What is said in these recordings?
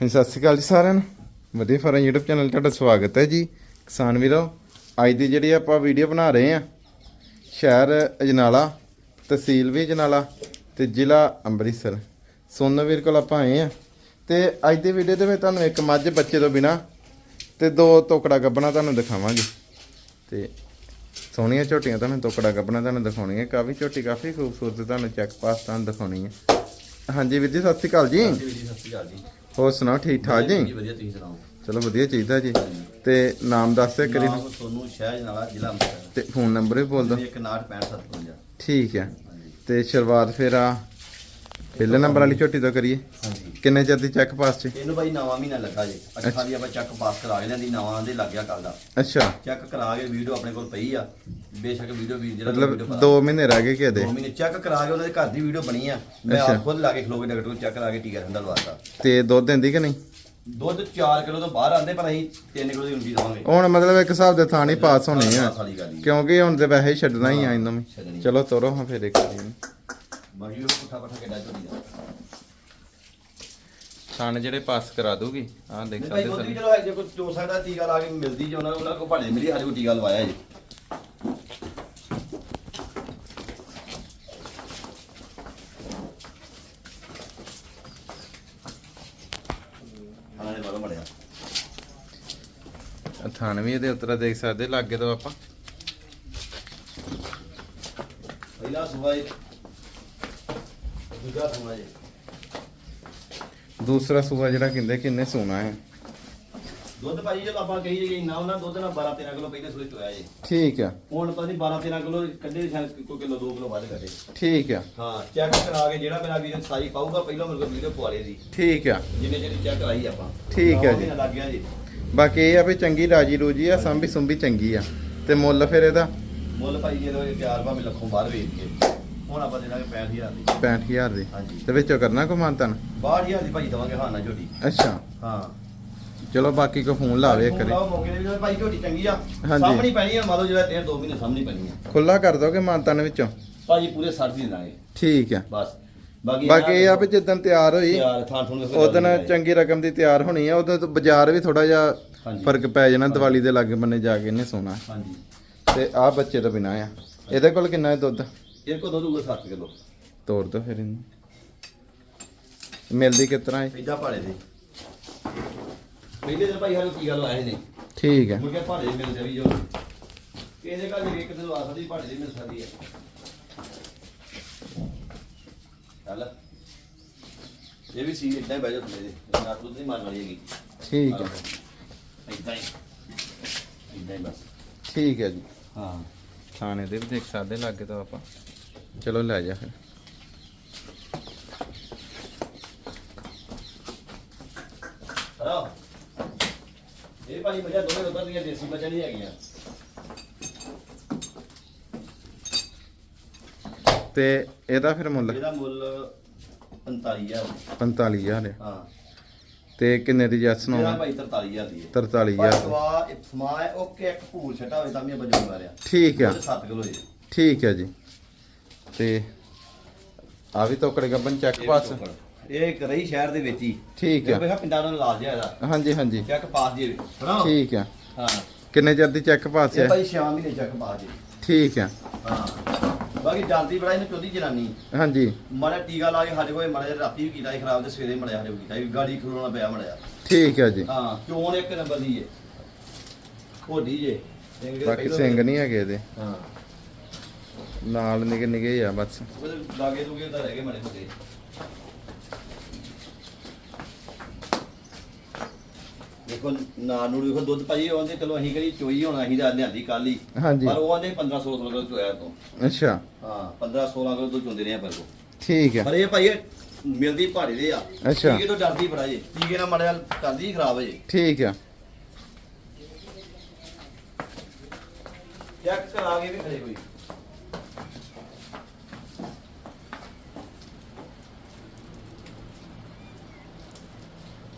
ਹਾਂਜੀ, ਸਤਿ ਸ਼੍ਰੀ ਅਕਾਲ ਜੀ ਸਾਰਿਆਂ ਨੂੰ। ਵਧੀਆ ਫਾਰਮ YouTube ਚੈਨਲ ਤੁਹਾਡਾ ਸਵਾਗਤ ਹੈ ਜੀ। ਕਿਸਾਨ ਵੀਰੋ, ਅੱਜ ਦੀ ਜਿਹੜੀ ਆਪਾਂ ਵੀਡੀਓ ਬਣਾ ਰਹੇ ਆ ਸ਼ਹਿਰ ਅਜਨਾਲਾ, ਤਹਿਸੀਲ ਵੀ ਅਜਨਾਲਾ ਤੇ ਜ਼ਿਲ੍ਹਾ ਅੰਮ੍ਰਿਤਸਰ। ਸੋਨਵੀਰ ਕੋਲ ਆਪਾਂ ਆਏ ਆ ਤੇ ਅੱਜ ਦੀ ਵੀਡੀਓ ਦੇ ਵਿੱਚ ਤੁਹਾਨੂੰ ਇੱਕ ਮੱਝ ਬੱਚੇ ਤੋਂ ਬਿਨਾ ਤੇ ਦੋ ਤੋਕੜਾ ਗੱਬਣਾ ਤੁਹਾਨੂੰ ਦਿਖਾਵਾਂਗੇ। ਤੇ ਸੋਹਣੀਆਂ ਝੋਟੀਆਂ ਤੁਹਾਨੂੰ, ਤੋਕੜਾ ਗੱਬਣਾ ਤੁਹਾਨੂੰ ਦਿਖਾਉਣੀਆਂ। ਕਾਫੀ ਝੋਟੀ ਕਾਫੀ ਖੂਬਸੂਰਤ ਤੁਹਾਨੂੰ ਚੈੱਕ ਪਾਸ ਤੁਹਾਨੂੰ ਦਿਖਾਉਣੀ ਹੈ। ਹਾਂਜੀ ਵੀਰ ਜੀ। ਸਤਿ ਸ਼੍ਰੀ ਅਕਾਲ ਜੀ, ਸਤਿ ਸ਼੍ਰੀ ਅਕਾਲ ਜੀ। ਹੋਰ ਸੁਣਾਓ ਠੀਕ ਠਾਕ ਜੀ? ਜੀ ਵਧੀਆ ਤੁਸੀਂ ਸੁਣਾਓ? ਚਲੋ ਵਧੀਆ ਚਾਹੀਦਾ ਜੀ। ਤੇ ਨਾਮ ਦੱਸ ਦਿਓ ਕਰੀ ਨਾਮ ਸੋਨੂੰ ਸ਼ਹਿਰ ਨਾਲਾ ਜ਼ਿਲ੍ਹਾ ਅੰਮ੍ਰਿਤਸਰ। ਤੇ ਫੋਨ ਨੰਬਰ ਵੀ ਬੋਲ ਦਿਓ। 1965 ਠੀਕ ਹੈ। ਤੇ ਸ਼ੁਰੂਆਤ ਫਿਰ ਆ ਪਹਿਲੇ ਨੰਬਰ ਵਾਲੀ ਝੋਟੀ ਤੋਂ ਕਰੀਏ। ਹਾਂਜੀ। ਕਿੰਨੇ ਚਿਰ ਦੀ ਚੈੱਕ ਪਾਸ ਚ ਇਹਨੂੰ ਬਾਈ ਨਵਾਂ ਮਹੀਨਾ ਲੱਗਾ ਜੀ। ਅੱਛਾ। ਦੀ ਆਪਾਂ ਚੱਕ ਪਾਸ ਕਰਾ ਕੇ ਲਿਆਂਦੀ ਨਵਾਂ ਦੇ ਲੱਗ ਗਿਆ ਕੱਲ ਦਾ। ਅੱਛਾ। ਚੈੱਕ ਕਰਾ ਕੇ ਵੀਡੀਓ ਆਪਣੇ ਕੋਲ ਪਈ ਆ। ਬੇਸ਼ੱਕ ਵੀਡੀਓ ਵੀਰ ਜਿਹੜਾ ਮਤਲਬ 2 ਮਹੀਨੇ ਰਹਿ ਗਏ ਕਿ ਦੇ ਦੋ ਮਹੀਨੇ। ਚੈੱਕ ਕਰਾ ਕੇ ਉਹਨਾਂ ਦੇ ਘਰ ਦੀ ਵੀਡੀਓ ਬਣੀ ਆ। ਮੈਂ। ਆਪ ਖੁਦ ਲਾ ਕੇ ਖਲੋ ਕੇ ਡਾਕਟਰ ਨੂੰ ਚੈੱਕ ਕਰਾ ਕੇ ਟੀਕਾ ਠੰਡਾ ਲਵਾਤਾ ਤੇ ਦੁੱਧ ਦਿੰਦੀ ਕਿ ਨਹੀਂ? ਦੁੱਧ 4 ਕਿਲੋ ਤੋਂ ਬਾਹਰ ਆਂਦੇ ਪਰ ਅਸੀਂ 3 ਕਿਲੋ ਦੀ ਉਂਡੀ ਦਵਾਂਗੇ। ਹੁਣ ਮਤਲਬ ਇੱਕ ਹਿਸਾਬ ਦੇ ਥਾਂ ਨਹੀਂ ਪਾਸ ਹੋਣੇ ਆ। ਕਿਉਂਕਿ ਹੁਣ ਤੇ ਵੈਸੇ ਹੀ ਛੱਡਣਾ ਹੀ ਆ ਇਹਨਾਂ ਨੂੰ। ਚਲੋ ਤੋਰੋ ਹਾਂ ਫਿਰ ਇੱਕ ਵਾਰੀ। ਬਾਕੀ ਉਹ ਪੁੱਠਾ ਪੱਠਾ ਕਿੱਡਾ ਝੋਲੀ ਦਾ ਥਾਣ ਜਿਹੜੇ ਪਾਸ ਕਰਾ ਦੂਗੀ ਆਹ ਦੇਖ ਨਹੀਂ ਭਾਈ ਉਹ ਵੀ ਚਲੋ ਹੈ ਜੇ ਕੋਈ ਜੋ ਸਕਦਾ ਟੀਕਾ ਲਾ ਕੇ ਮਿਲਦੀ ਜੇ ਉਹਨਾਂ ਉਹਨਾਂ ਕੋ ਭਾਣੇ ਮਿਲੀ ਕੋ ਟੀਕਾ ਲਵਾਇਆ ਜੀ। ਆਣੇ ਬਾਰੋ ਮੜਿਆ। ਥਾਣ ਵੀ ਇਹਦੇ ਉੱਤਰਾ ਦੇਖ ਸਕਦੇ ਲਾਗੇ ਤੋਂ ਆਪਾਂ। ਪਹਿਲਾ ਸੁਬਾ ਜੀ। ਦੂਜਾ ਸੁਬਾ ਜੀ। ਦੂਸਰਾ ਸੂਆ ਜਿਹੜਾ ਕਹਿੰਦੇ ਕਿੰਨੇ ਸੋਨਾ ਹੈ? ਦੁੱਧ ਭਾਜੀ ਜਦੋਂ ਆਪਾਂ ਕਹੀ ਜੀ ਨਾ ਉਹਨਾਂ ਦੁੱਧ ਨਾਲ 12 13 ਕਿਲੋ ਪਹਿਲੇ ਸੂਏ ਚੋਇਆ ਜੀ। ਠੀਕ ਆ। ਹੁਣ ਪਤਾ ਨਹੀਂ 12 13 ਕਿਲੋ ਕੱਢੇ ਸ਼ਾਇਦ ਕੋਈ ਕਿਲੋ 2 ਕਿਲੋ ਵੱਧ ਕੱਢੇ। ਠੀਕ ਆ। ਹਾਂ ਚੈੱਕ ਕਰਾ ਕੇ ਜਿਹੜਾ ਮੇਰਾ ਵੀਰ ਸਾਈ ਪਾਊਗਾ ਪਹਿਲਾਂ ਮੇਰੇ ਕੋਲ ਵੀਡੀਓ ਪਵਾ ਲਈ ਦੀ ਠੀਕ ਆ। ਜਿੰਨੇ ਜਿਹੜੀ ਚੈੱਕ ਕਰਾਈ ਆਪਾਂ। ਠੀਕ ਨਵਾਂ ਜੀ। ਲੱਗ ਗਿਆ ਜੀ। ਬਾਕੀ ਇਹ ਆ ਵੀ ਚੰਗੀ ਰਾਜੀ ਰੂਜੀ ਆ ਸੰਭੀ ਸੁੰਭੀ ਚੰਗੀ ਆ। ਤੇ ਮੁੱਲ ਫਿਰ ਇਹਦਾ? ਮੁੱਲ ਭਾਈ ਜਦੋਂ ਇਹ ਤਿਆਰ ਭਾਵੇਂ ਲੱਖੋਂ ਬਾਹਰ ਵੇਚ ਕੇ। ਹੁਣ ਆਪਾਂ ਦੇਣਾ 65000 ਦੀ। 65000 ਦੀ। ਹਾਂਜੀ। ਤੇ ਵਿੱਚੋਂ ਕਰਨਾ ਕੋ ਮਾਨਤਨ? 62000 ਦੀ ਭਾਈ ਦਵਾਂਗੇ ਹਾਂ ਨਾ ਝੋਟੀ। ਅੱਛਾ। ਹਾਂ। ਚਲੋ ਬਾਕੀ ਕੋ ਫੋਨ ਲਾਵੇ ਇੱਕ ਵਾਰੀ। ਲਾਓ ਮੌਕੇ ਦੇ ਵੀ ਭਾਈ ਝੋਟੀ ਚੰਗੀ ਆ। ਹਾਂਜੀ। ਸਾਹਮਣੀ ਪੈਣੀ ਆ ਮੰਨ ਲਓ ਜਿਹੜਾ ਇਹ 2 ਮਹੀਨੇ ਸਾਹਮਣੀ ਪੈਣੀ ਆ। ਖੁੱਲਾ ਕਰ ਦੋਗੇ ਮਾਨਤਨ ਵਿੱਚੋਂ? ਭਾਜੀ ਪੂਰੇ 60 ਦੀ ਦੇਣਾਗੇ। ਠੀਕ ਆ। ਬਸ। ਬਾਕੀ ਬਾਕੀ ਇਹ ਆ ਵੀ ਤਿਆਰ ਹੋਈ ਯਾਰ ਥਾਂ ਥੋਂ ਉਦੋਂ ਚੰਗੀ ਰਕਮ ਦੀ ਤਿਆਰ ਹੋਣੀ ਆ ਉਦੋਂ ਤੋਂ ਬਾਜ਼ਾਰ ਵੀ ਥੋੜਾ ਜਿਹਾ ਹਾਂਜੀ। ਫ਼ਰਕ ਪੈ ਜਾਣਾ ਦੀਵਾਲੀ ਦੇ ਲਾਗੇ ਬੰਨੇ ਜਾ ਕੇ ਇਹਨੇ ਸੋਣਾ ਹਾਂਜੀ। ਤੇ ਆਹ ਬੱਚੇ ਤੋਂ ਬਿਨਾ ਆ। ਇਹਦੇ ਕੋਲ ਕਿੰਨਾ ਹੈ ਦੁੱਧ? ਇਹ ਕੋ ਦੋ 7 ਕਿਲੋ। ਤੋੜ ਦੋ ਫਿਰ ਇਹਨੂੰ। ਮਿਲਦੀ ਕਿਸ ਤਰ੍ਹਾਂ ਹੈ ਇਦਾਂ ਭਾੜੇ ਦੇ। ਪਹਿਲੇ ਦਿਨ ਭਾਈ ਹਾਲੇ ਕੀ ਗੱਲ ਆਏ ਨੇ? ਠੀਕ ਹੈ। ਮੁਰਗੇ ਭਾੜੇ ਮਿਲ ਜਾਵੀ ਜੋ ਕਿਸੇ ਘਰ ਦੇ ਇੱਕ ਦਿਨ ਆ ਸਕਦੀ ਭਾੜੇ ਦੀ ਮਿਲ ਸਕਦੀ ਹੈ। ਚੱਲ। ਇਹ ਵੀ ਸੀ ਇਦਾਂ ਹੀ ਬਹਿ ਜਾ ਥੱਲੇ ਦੇ ਨਾ ਦੁੱਧ ਨਹੀਂ ਮਾਰਨ ਵਾਲੀ ਹੈਗੀ। ਠੀਕ ਹੈ। ਇਦਾਂ ਹੀ। ਇਦਾਂ ਹੀ ਬਸ। ਠੀਕ ਹੈ ਜੀ। ਹਾਂ। ਥਾਣੇ ਦੇ ਵੀ ਦੇਖ ਸਕਦੇ ਲਾਗੇ ਤੋਂ ਆਪਾਂ। ਚਲੋ ਲੈ ਜਾ ਫਿਰ ਹਲੋ ਇਹ ਭਾਈ ਮਜਾ ਦੋਵੇਂ ਦੁੱਧ ਦੀਆਂ ਦੇਸੀ ਮੱਝਾਂ ਨਹੀਂ ਹੈਗੀਆਂ ਤੇ ਇਹਦਾ ਫਿਰ ਮੁੱਲ ਇਹਦਾ ਮੁੱਲ 45000 45000 ਹੈ ਹਾਂ ਤੇ ਕਿੰਨੇ ਦੀ ਜੈਸ ਇਹਦਾ ਨੂੰ ਭਾਈ 43000 ਦੀ ਹੈ 43000 ਸਵਾ ਇੱਕ ਸਮਾ ਹੈ ਓਕੇ ਇੱਕ ਭੂਲ ਛਟਾ ਹੋਵੇ ਤਾਂ ਵੀ ਜੁੜ ਮਾਰਿਆ ਠੀਕ ਹੈ 7 ਕਿਲੋ ਜੀ ਠੀਕ ਹੈ ਜੀ ਤੇ ਆ ਵੀ ਤੋਕੜੇ ਗੱਬਨ ਚੈੱਕ ਪਾਸ। ਇਹ ਇੱਕ ਰਹੀ ਸ਼ਹਿਰ ਦੇ ਵਿੱਚ ਹੀ। ਠੀਕ ਹੈ ਵੇਖਾ ਪਿੰਡਾਂ ਨੂੰ ਲਾਜ ਜਿਹਾ ਇਹਦਾ। ਹਾਂਜੀ ਹਾਂਜੀ। ਚੈੱਕ ਪਾਸ ਜੀ ਠੀਕ ਹੈ ਹਾਂ। ਕਿੰਨੇ ਚਿਰ ਦੀ ਚੈੱਕ ਪਾਸ ਇਹ ਹੈ ਭਾਈ 6 ਮਹੀਨੇ ਚੈੱਕ ਪਾਸ ਜੀ। ਠੀਕ ਹੈ ਹਾਂ। ਬਾਕੀ ਜਾਂਦੀ ਬੜਾ ਇਹਨੂੰ ਚੋਦੀ ਜਨਾਨੀ। ਹਾਂਜੀ। ਮਾੜਾ ਟੀਕਾ ਲਾ ਕੇ ਸਾਡੇ ਕੋਲ ਮਾੜਾ ਰਾਤੀ ਵੀ ਕੀਤਾ ਖਰਾਬ ਤੇ ਸਵੇਰੇ ਮੜਿਆ ਸਾਡੇ ਕੀਤਾ ਗਾੜੀ ਖਲੋਣਾ ਪਿਆ ਮੜਿਆ। ਠੀਕ ਹੈ ਜੀ। ਹਾਂ ਚੋਣ ਇੱਕ ਨੰਬਰ ਦੀ ਏ ਹੋਡੀ ਜੇ। ਦੇ ਬਾਕੀ ਸਿੰਘ ਨਹੀਂ ਹੈਗੇ ਇਹਦੇ। ਹਾਂ। ਨਾਲ ਨਿਗੇ ਨਿਗੇ ਆ ਬਸ। ਲਾਗੇ ਦੂਗੇ ਤਾਂ ਰਹਿ ਗਏ ਮੜੇ ਮੋਟੇ। ਦੇਖੋ ਨਾ ਨੂੰ ਦੇਖੋ ਦੁੱਧ ਭਾਜੀ ਉਹਦੇ ਚਲੋ ਅਸੀਂ ਕਿਹੜੀ ਚੋਈ ਹੋਣਾ ਅਸੀਂ ਤਾਂ ਲਿਆਂਦੀ ਕੱਲ ਹੀ। ਹਾਂਜੀ। ਪਰ ਉਹ ਆਂਦੇ 15 16 ਕਿਲੋ ਚੋਇਆ ਤੋਂ। ਅੱਛਾ। ਹਾਂ 15 16 ਕਿਲੋ ਤੋਂ ਚੁੰਦੇ ਰਹੇ ਆ ਪਰ ਕੋ ਠੀਕ ਹੈ ਪਰ ਇਹ ਭਾਈ ਇਹ ਮਿਲਦੀ ਭਾੜੇ ਦੇ ਆ। ਅੱਛਾ। ਟੀਕੇ ਤੋਂ ਡਰਦੀ ਬੜਾ ਜੇ ਟੀਕੇ ਨਾਲ ਮੜਿਆ ਕਰਦੀ ਖਰਾਬ ਜੇ ਠੀਕ ਹੈ ਚੈੱਕ ਕਰਾ ਕੇ ਵੀ ਖੜੇ ਕੋਈ।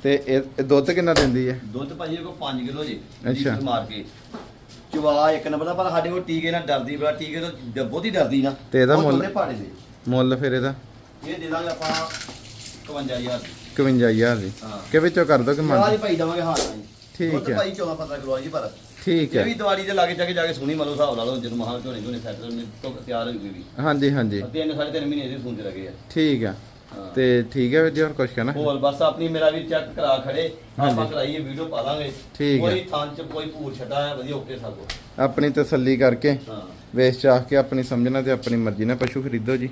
ਤੇ ਇਹ ਇਹ ਦੁੱਧ ਕਿੰਨਾ ਦਿੰਦੀ ਹੈ? ਦੁੱਧ ਭਾਜੀ ਕੋ 5 ਕਿਲੋ ਜੀ ਅੱਛਾ। ਮਾਰ ਕੇ। ਚਵਾ ਇੱਕ ਨੰਬਰ ਦਾ ਪਰ ਸਾਡੇ ਕੋਲ ਟੀਕੇ ਨਾਲ ਡਰਦੀ ਬੜਾ ਟੀਕੇ ਤੋਂ ਡ- ਬਹੁਤੀ ਡਰਦੀ ਨਾ। ਤੇ ਇਹਦਾ ਉਹ ਮੁੱਲ? ਦੋਨੇ ਭਾੜੇ ਦੇ। ਮੁੱਲ ਫਿਰ ਇਹਦਾ? ਇਹ ਦੇ ਦਾਂਗੇ ਆਪਾਂ 51000 ਦੀ। 51000 ਦੀ। ਹਾਂ। ਕਿ ਵਿੱਚੋਂ ਕਰ ਦੋ ਕਿ ਯਾਰ ਮੰਨ ਭਾਈ ਦਵਾਂਗੇ ਹਾਂ। ਜੀ ਠੀਕ ਦੁੱਧ ਹੈ। ਭਾਈ 14 15 ਕਿਲੋ ਆ ਜੀ ਪਰ। ਠੀਕ ਇਹ ਹੈ। ਵੀ ਦਿਵਾਲੀ ਦੇ ਲਾਗੇ ਜਾ ਕੇ ਜਾ ਕੇ ਸੁਣੀ ਮਲੋ ਹਿਸਾਬ ਲਾ ਲਓ ਜਦੋਂ ਮਹਾਂ ਝੋਨੇ ਝੋਨੇ ਸੈੱਟ ਤੋਂ ਤਿਆਰ ਹੋਈ ਵੀ। ਹਾਂਜੀ ਹਾਂਜੀ। ਤਿੰਨ ਸਾਢੇ ਤਿੰਨ ਮਹੀਨੇ ਦੇ ਸੁਣਦੇ ਲੱਗੇ ਆ। ਠੀਕ ਹਾਂ। ਤੇ ਠੀਕ ਹੈ ਵੀਰ ਜੀ ਹੋਰ ਕੁਝ ਕਹਿਣਾ? ਹੋਰ ਬਸ ਆਪਣੀ ਮੇਰਾ ਵੀ ਚੈੱਕ ਕਰਾ ਖੜੇ। ਆਪਾਂ ਕਰਾਈਏ ਵੀਡੀਓ ਪਾ ਦਾਂਗੇ ਠੀਕ ਹੈ। ਕੋਈ ਥਾਂ ਚ ਕੋਈ ਭੂਰ ਛੱਡਾ ਹੈ ਵਧੀਆ ਓਕੇ ਸਭ। ਕੁਛ। ਆਪਣੀ ਤਸੱਲੀ ਕਰਕੇ ਹਾਂ। ਵੇਚ ਚਾਹ ਕੇ ਆਪਣੀ ਸਮਝਣਾ ਤੇ ਆਪਣੀ ਮਰਜ਼ੀ ਨਾਲ ਪਸ਼ੂ ਖਰੀਦੋ ਜੀ।